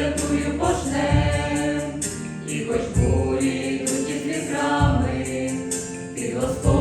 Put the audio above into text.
святую пожнем, і хоч бурі йдуть із вітрами, під Господь.